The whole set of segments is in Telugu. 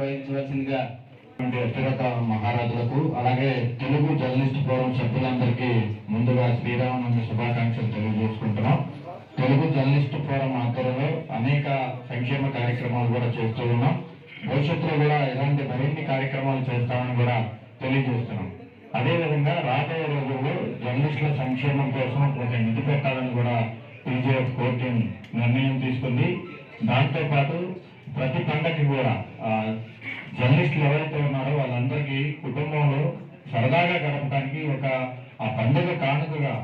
వహించవలసిందిగా వ్యక్తిగత మహారాజులకు అలాగే తెలుగు జర్నలిస్ట్ ఫోరం సభ్యులందరికీ ముందుగా శ్రీరామనవమి శుభాకాంక్షలు తెలియజేసుకుంటున్నాం. తెలుగు జర్నలిస్ట్ ఫోరం ఆధ్వర్యంలో అనేక సంక్షేమ కార్యక్రమాలు కూడా చేస్తూ ఉన్నాం. భవిష్యత్తులో కూడా ఎలాంటి మరిన్ని కార్యక్రమాలు చేస్తామని కూడా తెలియజేస్తున్నాం. అదేవిధంగా రాబోయే రోజుల్లో జర్నలిస్టుల సంక్షేమం కోసం ఒక నిధి పెట్టాలని కూడా పీజీఎఫ్ కోర్టు నిర్ణయం తీసుకుంది. దాంతోపాటు ప్రతి పండకి కూడా జర్నలిస్టులు ఎవరైతే ఉన్నారో వాళ్ళందరికీ కుటుంబంలో సరదాగా గడపడానికి ఒక ఆ పండుగ కానుకగా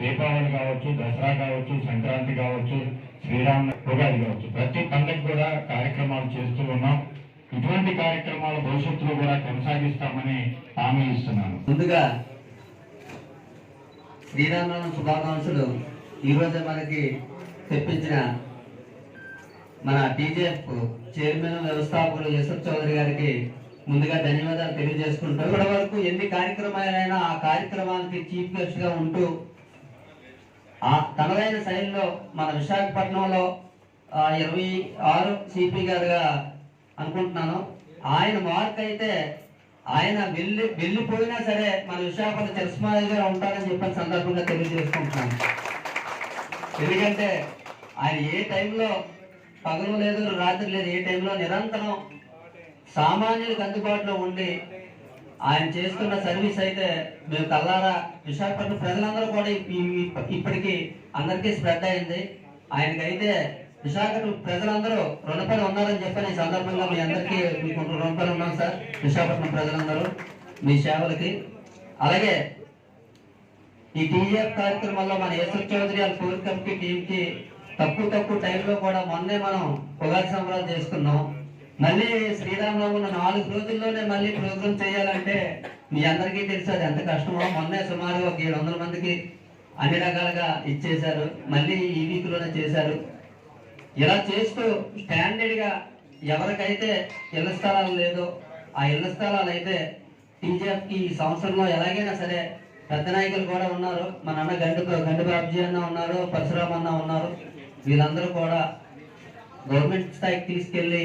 దీపావళి కావచ్చు దసరా కావచ్చు సంక్రాంతి కావచ్చు శ్రీరామ ఉగాది కావచ్చు ప్రతి పండుగ కూడా కార్యక్రమాలు చేస్తూ ఉన్నాం. ఇటువంటి కార్యక్రమాలు భవిష్యత్తులో కూడా కొనసాగిస్తామని హామీ ఇస్తున్నాను. ముందుగా శ్రీరామనవమి శుభాకాంక్షలు. ఈరోజు మనకి తెప్పించిన మన టీజేఎఫ్ చైర్మన్ వ్యవస్థాపకులు యశ్వత్ చౌదరి గారికి ముందుగా ధన్యవాదాలు తెలియజేసుకుంటూ ఇప్పటి వరకు ఎన్ని కార్యక్రమాలైనా ఆ కార్యక్రమానికి చీఫ్ గెస్ట్గా ఉంటూ ఆ తనదైన శైలిలో మన విశాఖపట్నంలో ఇరవై ఆరు సిపి గారుగా అనుకుంటున్నాను. ఆయన మార్క్ అయితే ఆయన వెళ్ళి వెళ్ళిపోయినా సరే మన విశాఖపట్నం చిరస్మాయిగా ఉంటారని చెప్పిన సందర్భంగా తెలియజేసుకుంటున్నాను. ఎందుకంటే ఆయన ఏ టైంలో పగలు లేదు రాత్రి లేదు ఏ టైంలో నిరంతరం సామాన్యులకు అందుబాటులో ఉండి ఆయన చేస్తున్న సర్వీస్ అయితే మేము కల్లారా విశాఖపట్నం ప్రజలందరూ కూడా ఇప్పటికీ ఇప్పటికి అందరికీ స్ప్రెడ్ అయింది. ఆయనకైతే విశాఖపట్నం ప్రజలందరూ రుణపడి ఉన్నారని చెప్పని సందర్భంగా మీ అందరికీ మీకు రుణపడి ఉన్నాం సార్. విశాఖపట్నం ప్రజలందరూ మీ సేవలకి. అలాగే ఈ టీజీఎఫ్ కార్యక్రమంలో మన యశ్వర్ చౌదరి వాళ్ళ కోర్ కమిటీ టీంకి తక్కువ తక్కువ టైంలో కూడా మొన్నే మనం ఉగాది సంబరాలు చేసుకున్నాం. మళ్ళీ శ్రీరామనవమి నాలుగు రోజుల్లోనే మళ్ళీ ప్రోగ్రామ్ చేయాలంటే మీ అందరికీ తెలుసు అది ఎంత కష్టమో. మొన్నే సుమారు ఒక ఏడు వందల మందికి అన్ని రకాలుగా ఇచ్చేశారు. మళ్ళీ ఈ వీక్లోనే చేశారు. ఇలా చేస్తూ స్టాండర్డ్గా ఎవరికైతే ఇళ్ళ స్థలాలు లేదో ఆ ఇళ్ళ స్థలాలు అయితే టీజీఎఫ్కి ఈ సంవత్సరంలో ఎలాగైనా సరే పెద్ద నాయకులు కూడా ఉన్నారు. మన అన్న గండు గండు బాబ్జీ అన్న ఉన్నారు పరశురామ్ అన్న ఉన్నారు. వీళ్ళందరూ కూడా గవర్నమెంట్ స్థాయికి తీసుకెళ్ళి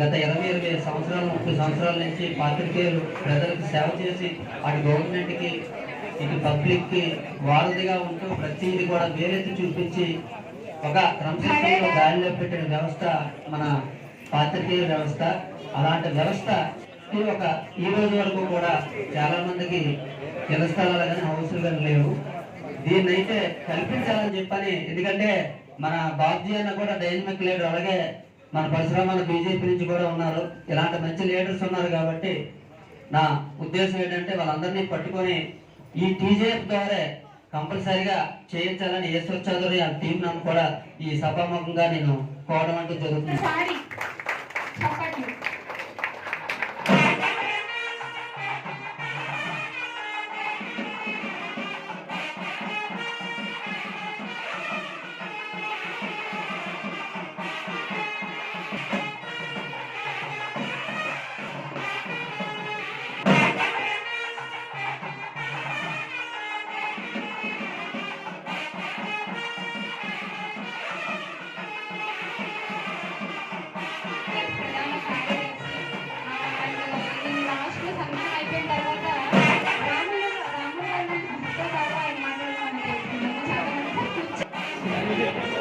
గత ఇరవై ఇరవై సంవత్సరాలు ముప్పై సంవత్సరాల నుంచి పాత్రికేయులు ప్రజలకు సేవ చేసి అటు గవర్నమెంట్కి ఇటు పబ్లిక్కి వారధిగా ఉంటూ ప్రతిదీ కూడా వేరెత్తి చూపించి ఒక క్రమశిక్షణలో గాలిలో పెట్టిన వ్యవస్థ మన పాత్రికేయ వ్యవస్థ. అలాంటి వ్యవస్థ ఈ ఒక ఈ రోజు వరకు కూడా చాలా మందికి ఇళ్ళ కానీ హౌసులు కానీ లేవు. దీన్నైతే అయితే కల్పించాలని చెప్పని ఎందుకంటే మన బాబ్జీ అన్న కూడా డైనమిక్ లీడర్ అలాగే మన పరిశ్రమల బీజేపీ నుంచి కూడా ఉన్నారు. ఇలాంటి మంచి లీడర్స్ ఉన్నారు కాబట్టి నా ఉద్దేశం ఏంటంటే వాళ్ళందరినీ పట్టుకొని ఈ టీజేఎఫ్ ద్వారా కంపల్సరిగా చేయించాలని ఈశ్వర్ చౌదరి ఆ టీం నన్ను కూడా ఈ సభాముఖంగా నేను కోవడం అంటూ జరుగుతుంది. Yeah.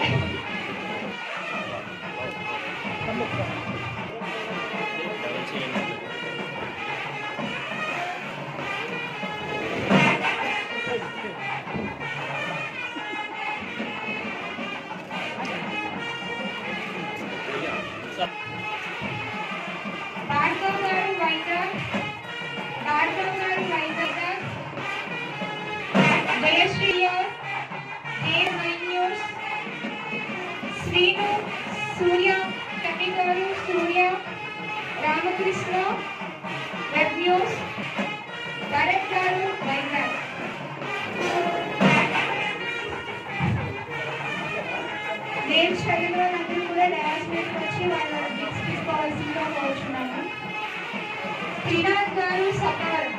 Tidak Garu Sakar.